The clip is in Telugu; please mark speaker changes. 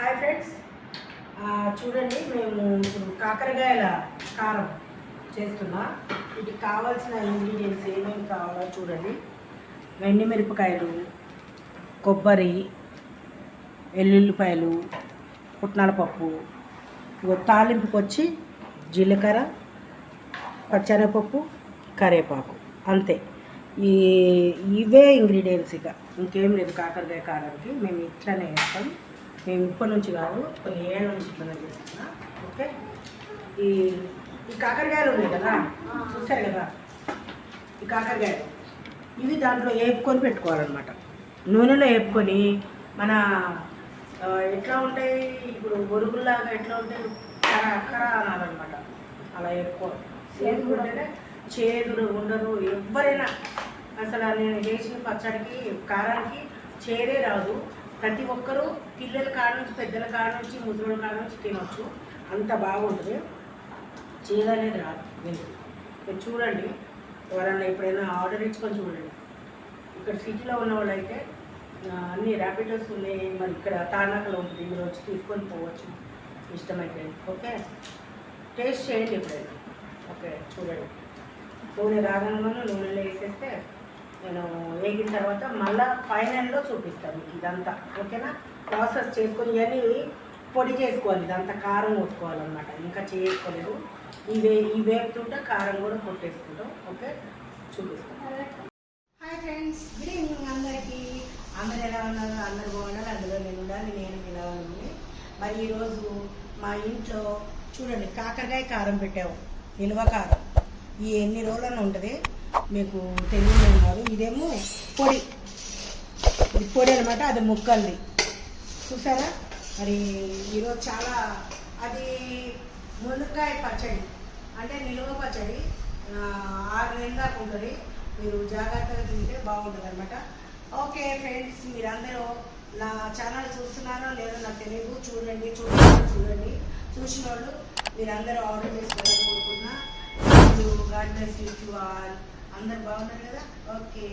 Speaker 1: Hi friends. చూడండి మేము ఇప్పుడు కాకరకాయల కారం చేస్తున్నా. వీటికి కావాల్సిన ఇంగ్రీడియంట్స్ ఏమేమి కావాలో చూడండి. వెండి మిరపకాయలు కొబ్బరి ఎల్లుల్లిపాయలు పుట్నాల పప్పు తాలింపుకి వచ్చి జీలకర్ర పచ్చనపప్పు కరివేపాకు. అంతే. ఈ ఇవే ఇంగ్రీడియంట్స్ ఇక. ఇంకేం లేదు కాకరకాయ కారానికి మేము ఇట్లానే వేస్తాం మేము ఇప్పటి నుంచి కాదు కొన్ని ఏళ్ళ నుంచి ఇట్లా చేస్తున్నా. ఓకే? ఈ ఈ కాకరకాయలు ఉన్నాయి కదా? చూసారు కదా? ఈ కాకరకాయలు. ఇవి దాంట్లో వేపుకొని పెట్టుకోవాలన్నమాట. నూనెలో వేపుకొని మన ఎట్లా ఉంటాయి? ఇప్పుడు బొరుగుల్లాగా ఎట్లా ఉంటాయి? కర కర అనాలన్నమాట. అలా వేపుకోవాలి వేపుకుంటేనే చేదులు ఉండరు ఎవరైనా అసలు నేను చేసిన పచ్చడికి కారానికి చేదే రాదు. ప్రతి ఒక్కరూ పిల్లల కాడ నుంచి పెద్దల కాడ నుంచి ముసలి కాడ నుంచి తినొచ్చు. అంత బాగుంటుంది. చీర అనేది రాదు మీరు చూడండి ఎవరన్నా ఎప్పుడైనా ఆర్డర్ ఇచ్చుకొని చూడండి. ఇక్కడ సిటీలో ఉన్న వాళ్ళైతే అన్ని ర్యాపిడోస్ ఉన్నాయి. మరి ఇక్కడ తానాకలో ఉంటుంది మీరు వచ్చి తీసుకొని పోవచ్చు. ఇష్టమైతే. ఓకే? టేస్ట్ చేయండి ఎప్పుడైనా. ఓకే చూడండి. నూనె రాగానే నూనెలో వేసేస్తే నేను వేగిన తర్వాత మళ్ళీ ఫైనల్లో చూపిస్తాను మీకు ఇదంతా ఓకేనా? ప్రాసెస్ చేసుకొని ఇవన్నీ పొడి చేసుకోవాలి ఇదంతా కారం కొట్టుకోవాలన్నమాట. ఇంకా చేసుకోలేదు. ఇవే ఈ వేపుతుంటే కారం కూడా కొట్టేసుకుంటాం ఓకే? చూపిస్తాం. హాయ్ ఫ్రెండ్స్ గుడ్ ఈవినింగ్ అందరికీ. అందరు ఎలా ఉన్నారు? అందరు బాగున్నారు? అందులో నేను ఉండాలి నేను ఇలా ఉంది మరి ఈరోజు మా ఇంట్లో చూడండి కాకరకాయ కారం పెట్టాము నిల్వ కారం. ఈ ఎన్ని రోజులను ఉంటుంది? మీకు తెలియదు కాదు ఇదేమో పొడి. ఇది పొడి అనమాట అది ముక్కల్ది. చూసారా? మరి ఈరోజు చాలా అది మునక్కాయ పచ్చడి. అంటే నిలువ పచ్చడి ఆరు నెలల దాకా ఉంటుంది. మీరు జాగ్రత్తగా తింటే బాగుంటుంది అనమాట ఓకే ఫ్రెండ్స్ మీరందరూ నా ఛానల్ చూస్తున్నారో లేదో నాకు తెలియదు చూడండి చూడండి చూడండి. చూసిన వాళ్ళు మీరందరూ ఆర్డర్ చేసుకోవాలని కోరుకున్నా గాడ్ బ్లెస్ యూ ఆల్ అందరు బాగున్నారు కదా? ఓకే.